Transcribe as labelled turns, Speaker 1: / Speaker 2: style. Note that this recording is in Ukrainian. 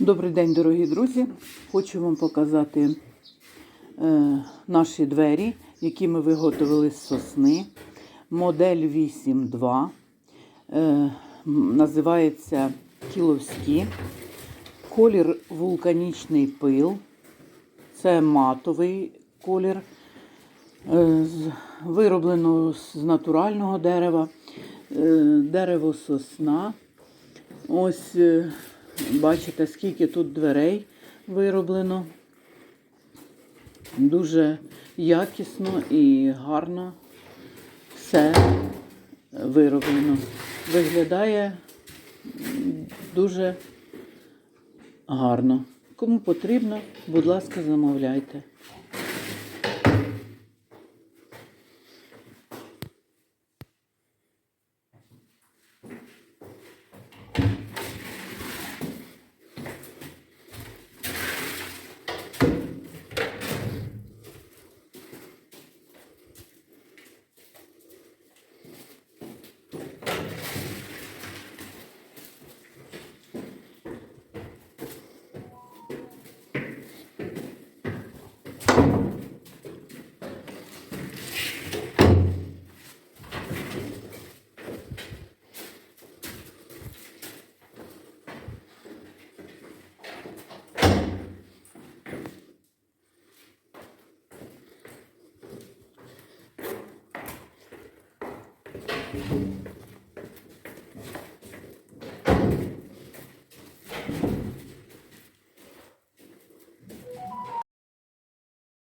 Speaker 1: Добрий день, дорогі друзі! Хочу вам показати е, наші двері, які ми виготовили з сосни. Модель 8.2. Е, називається Кіловські. Колір вулканічний пил. Це матовий колір. Е, вироблено з натурального дерева. Е, дерево сосна. Ось е, бачите, скільки тут дверей вироблено. Дуже якісно і гарно все вироблено. Виглядає дуже гарно. Кому потрібно, будь ласка, замовляйте. うん。